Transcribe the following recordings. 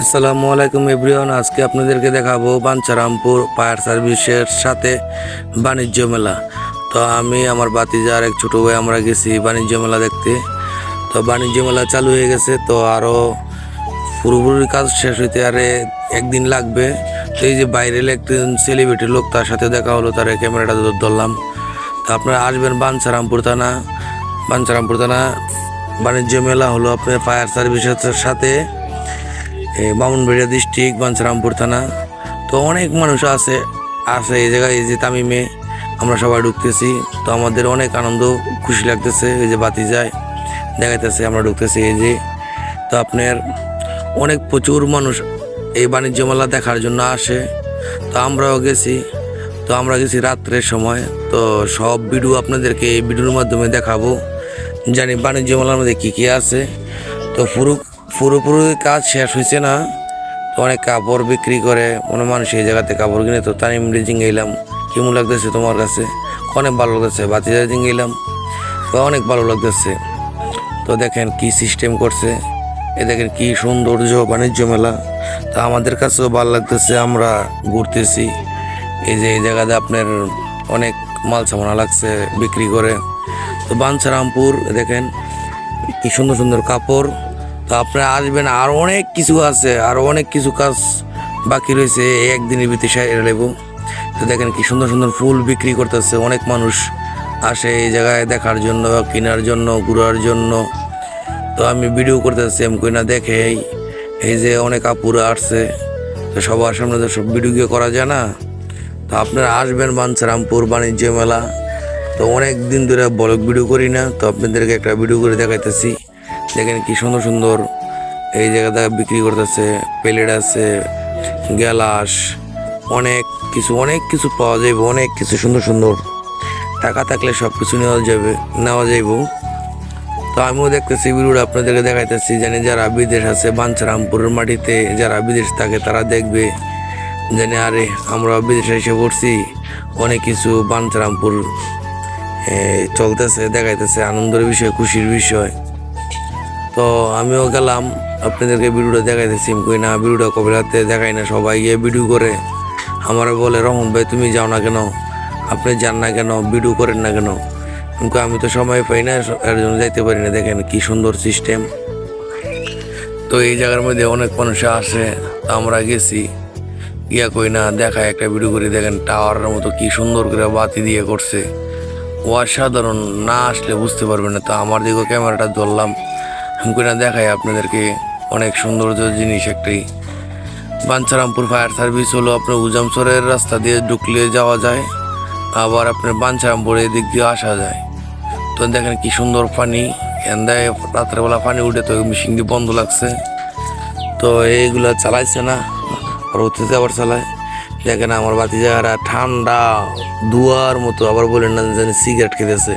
আসসালামু আলাইকুম এভরিওয়ান, আজকে আপনাদেরকে দেখাবো বাঞ্চারামপুর ফায়ার সার্ভিসের সাথে বাণিজ্য মেলা। তো আমি, আমার বাতিজার এক ছোটো ভাই আমরা গেছি বাণিজ্য মেলা দেখতে। তো বাণিজ্য মেলা চালু হয়ে গেছে, তো আরও পুরোপুরি কাজ শেষ হইতে আরে একদিন লাগবে। তো এই যে বাইরের একজন সেলিব্রিটি লোক, তার সাথে দেখা হলো, তার ক্যামেরাটা ধরলাম। তো আপনারা আসবেন বাঞ্চারামপুর থানা। বাঞ্চারামপুর থানা বাণিজ্য মেলা হলো আপনার ফায়ার সার্ভিসের সাথে। এই ডিস্ট্রিক্ট বাঞ্ছারামপুর থানা। তো অনেক মানুষ আছে আছে এই জায়গায়, এই যে তামিমে আমরা সবাই ঢুকতেছি। তো আমাদের অনেক আনন্দ, খুশি লাগতেছে, এই যে বাতি যায় দেখাইতেছে, আমরা ঢুকতেছি এই যে। তো আপনার অনেক প্রচুর মানুষ এই বাণিজ্য মেলা দেখার জন্য আসে। তো আমরাও গেছি, তো আমরা গেছি রাত্রের সময়। তো সব ভিডিও আপনাদেরকে এই ভিডিওর মাধ্যমে দেখাবো। জানি বাণিজ্য মেলার মধ্যে কী কী আছে। তো পুরো পুরোপুরি কাজ শেষ হয়েছে না। তো অনেক কাপড় বিক্রি করে অনেক মানুষ এই জায়গাতে কাপড় কিনে, তো তানিম রিজিং গেলাম কেমন লাগতেছে তোমার কাছে? অনেক ভালো লাগতেছে, বাতিজা রিজিং গেলাম তো অনেক ভালো লাগতেছে। তো দেখেন কি সিস্টেম করছে, এ দেখেন কি সৌন্দর্য, বাণিজ্য মেলা। তা আমাদের কাছেও ভালো লাগতেছে, আমরা ঘুরতেছি। এই যে এই জায়গাতে আপনার অনেক মাল সামানা লাগছে বিক্রি করে। তো বাঞ্ছারামপুর দেখেন কি সুন্দর সুন্দর কাপড়। তো আপনারা আসবেন, আর অনেক কিছু আছে, আর অনেক কিছু কাজ বাকি রয়েছে একদিনের ভিতরে সেরে নেব তো দেখেন কি সুন্দর সুন্দর ফুল বিক্রি করতেছে, অনেক মানুষ আসে এই জায়গায় দেখার জন্য, কেনার জন্য, ঘোরার জন্য। তো আমি ভিডিও করতেছি, আমি কই না দেখে এই যে অনেক আপুরা আসছে, তো সবার সামনে তো সব ভিডিও গিয়ে করা যায় না। তো আপনারা আসবেন বাঞ্ছারামপুর বাণিজ্য মেলা। তো অনেক দিন ধরে ব্লগ ভিডিও করি না, তো আপনাদেরকে একটা ভিডিও করে দেখাইতেছি। দেখেন কি সুন্দর সুন্দর এই জায়গাটা বিক্রি করতেছে, প্লেট আছে, গ্যালাস, অনেক কিছু অনেক কিছু পাওয়া যাবে অনেক কিছু সুন্দর সুন্দর। টাকা থাকলে সব কিছু নেওয়া যাবে, নেওয়া যাইব। তো আমিও দেখতেছি, ভিডিওটা আপনাদেরকে দেখাইতেছি, জানি যারা বিদেশ আছে, বাঞ্ছারামপুরের মাটিতে যারা বিদেশ থাকে, তারা দেখবে জানি আরে আমরা বিদেশে এসে পড়ছি, অনেক কিছু বাঞ্ছারামপুর চলতেছে, দেখাইতেছে, আনন্দের বিষয়, খুশির বিষয়। তো আমিও গেলাম। আপনাদেরকে ভিডিওটা দেখাইতেছি কই না ভিডিওটা কবে রাতে দেখাই না সবাই গিয়ে ভিডিও করে। আমার বলে রহমান ভাই তুমি যাও না কেন? আপনি যান না কেন? ভিডিও করেন না কেন? কই, আমি তো সময় পাই না এর জন্য যাইতে পারি না। দেখেন কি সুন্দর সিস্টেম তো এই জায়গার মধ্যে অনেক মানুষ আসে আমরা গেছি। গিয়া কই না দেখায় একটা ভিডিও করে। দেখেন টাওয়ারের মতো কি সুন্দর করে বাতি দিয়ে করছে। অসাধারণ না আসলে বুঝতে পারবে না। তো আমার দিকেও ক্যামেরাটা ধরলাম। না দেখাই আপনাদেরকে অনেক সৌন্দর্য জিনিস একটাই বাঞ্ছারামপুর ফায়ার সার্ভিস হলো আপনার উজামসরের রাস্তা দিয়ে ঢুকলে যাওয়া যায়, আবার আপনার বাঞ্ছারামপুর এদিক দিয়ে আসা যায়। তো দেখেন কি সুন্দর পানি এন্দায় রাত্রেবেলা পানি উঠে তো মেশিন দিয়ে বন্ধ লাগছে। তো এইগুলো চালাইছে না রোদতে আবার চালায়। দেখেন আমার বাতি জায়গাটা ঠান্ডা দুয়ার মতো আবার বলেন না জানি সিগারেট খেতেছে।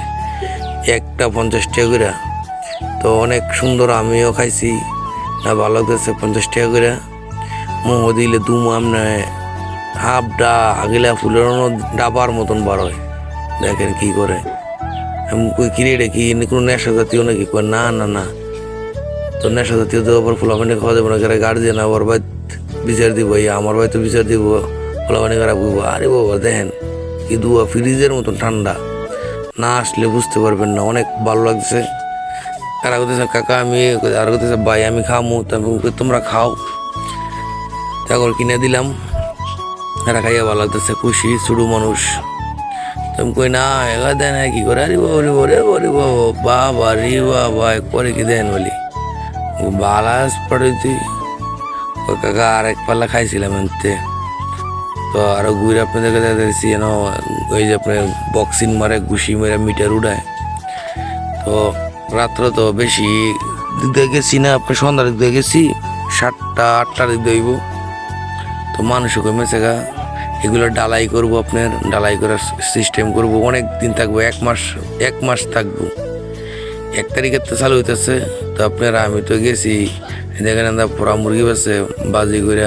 একটা পঞ্চাশ টাকা করে তো অনেক সুন্দর আমিও খাইছি। না, ভালো লাগতেছে পঞ্চাশ টাকা করে। মোহ দিলে দুম আমনে হাফ ডা, আগিলা ফুলের ডাবার মতন বার হয়। দেখেন কি করে। আমি কই কিরে রে কি এমনি কোনো নেশা জাতীয় নাকি? কয় না না না। তো নেশা জাতীয় তো আবার ফুলাপানি খাওয়া যাবে না কেন গার্জেন আবার ভাই বিচার দিব আমার ভাই তো বিচার দিব ফুলাপানি খারাপ করব। আরে বাবা, দেখেন কি দুয়া, ফ্রিজের মতন ঠান্ডা। না আসলে বুঝতে পারবেন না, অনেক ভালো লাগছে। আর করতেছে কাকা আমি, আর করতেছে ভাই আমি খামু তারপর তোমরা খাও। তারপর কিনে দিলাম। এরা খাইয়া ভালো লাগতেছে, খুশি ছোটো মানুষ। তুমি কই, না, এগা দেন কি করে? আরে রে বাবা রে বাবা রে বাবা করে কি দেন বলি? বালাস পড়ে তুই কাকা, আর এক পাল্লা খাইছিলাম এনতে তো আরও ঘুরে আপনাদেরকে দেখতেছি যেন ওই যে আপনার বক্সিং মারে, ঘুষি মেরে, মিটার উড়ায়। তো রাত্র তো বেশি দিক দিয়ে গেছি না আপনি সন্ধ্যার দিক দিয়ে গেছি, সাতটা, আটটার দিক দিয়ে তো মানুষও কমেছে গা, এগুলো ডালাই করব আপনার, ডালাই করার সিস্টেম করব, অনেক দিন থাকব, এক মাস এক মাস থাকব। এক তারিখের তো চালু হইতেছে, তো আপনারা আমি তো গেছি, দেখেন আমরা পোড়া মুরগি বেছে, বাজি করে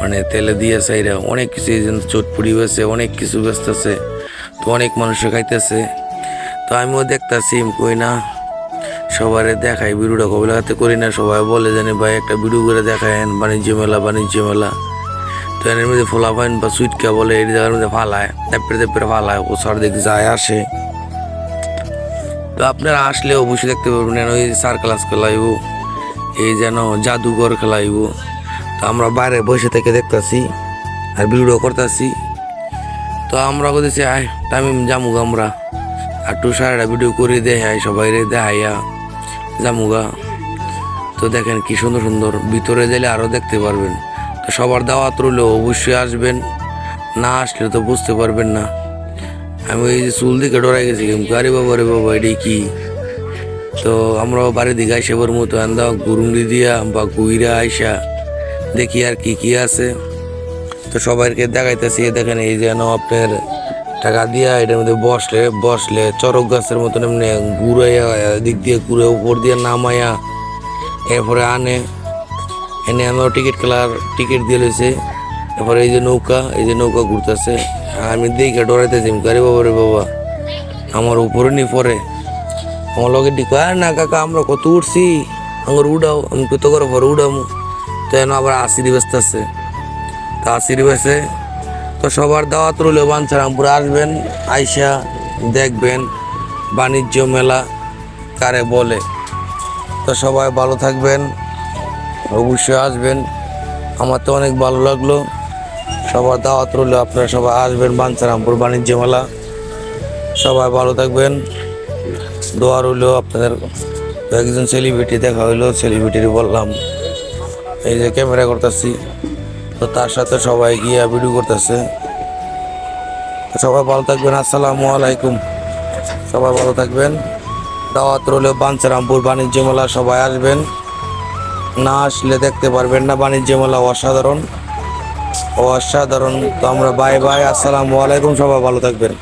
মানে তেলে দিয়ে সাইরা অনেক কিছু এই যে চটপুরি বেছে, অনেক কিছু বেচতেছে, তো অনেক মানুষ খাইতেছে। তো আমিও দেখতেছি, কই না সবার দেখাই, ভিডিওটা কবে হাতে করি না। সবাই বলে জানি, ভাই, একটা ভিডিও করে দেখায়েন বাণিজ্য মেলা বাণিজ্য মেলা। তো এর মধ্যে ফোলা পাইন বা সুইটকা বলে, এই জায়গার মধ্যে ফালায় তেপড়ে তেপড়ে ফালায়, ও দিক যায় আসে। তো আপনারা আসলে অবশ্যই দেখতে পারবেন এখানে ওই সার্কালাস খেলাইব, এই যেন জাদুঘর খেলাইব। তো আমরা বাইরে বসে থেকে দেখতাছি, আর ভিডিও করতেছি। তো আমরা করতেছি আয় টাইম জামুক আমরা। আর টু সারাটা ভিডিও করে দেখাই সবাই রে দেখাইয়া। জামুগা তো দেখেন কি সুন্দর সুন্দর। ভিতরে গেলে আরও দেখতে পারবেন। তো সবার দাওয়াত রইলেও অবশ্যই আসবেন। না আসলে তো বুঝতে পারবেন না। আমি ওই যে চুল দিকে ডরাই গেছি কিন্তু আরে বাবা, রে বাবা, এটাই কি? তো আমরা বাড়ি দিকে আইসে বর মতো আন্দা গুরুঙ্গি দিয়া বা গুইরা আইসা দেখি আর কি কি আছে। তো সবাইকে দেখাইতেছি, দেখেন এই যেন আপনার টাকা দিয়া এটার মধ্যে বসলে বসলে চরক গাছের মতন এমনি ঘুরাইয়া দিক দিয়ে ঘুরে উপর দিয়ে নামাইয়া এরপরে আনে। এনে আমরা টিকিট খেলার টিকিট দিয়ে লইছে। এরপরে এই যে নৌকা, এই যে নৌকা ঘুরতেছে। আমি দেখে ডরাইতেছি গাড়ি বাবা রে বাবা। আমার উপরে নি পরে আমার লগে ডিকো আর না কাকা, আমরা কত উঠছি আমার উড়াও, আমি কত করে পরে উড়ামু? তো এখন আবার আশিরি ব্যস্ত আছে তা আশিরি বেসে তো সবার দাওয়াত রইল বাঞ্ছারামপুরে আসবেন, আইসা দেখবেন, বাণিজ্য মেলা কারে বলে। তো সবাই ভালো থাকবেন, অবশ্যই আসবেন। আমার তো অনেক ভালো লাগল। সবার দাওয়াত রইল, আপনারা সবাই আসবেন বাঞ্ছারামপুর বাণিজ্য মেলা। সবাই ভালো থাকবেন। দোয়া রইল আপনাদের একজন সেলিব্রিটি দেখা হইল সেলিব্রিটির বললাম, এই যে ক্যামেরা করতেছি। তো তার সাথে সবাই গিয়ে ভিডিও করতেছে। তো সবাই ভালো থাকবেন, আসসালামু আলাইকুম। সবাই ভালো থাকবেন। দাওয়াত রইল বাঞ্চারামপুর বাণিজ্য মেলা সবাই আসবেন। না আসলে দেখতে পারবেন না, বাণিজ্য মেলা অসাধারণ। অসাধারণ। তো আমরা বাই বাই আসসালামু আলাইকুম, সবাই ভালো থাকবেন।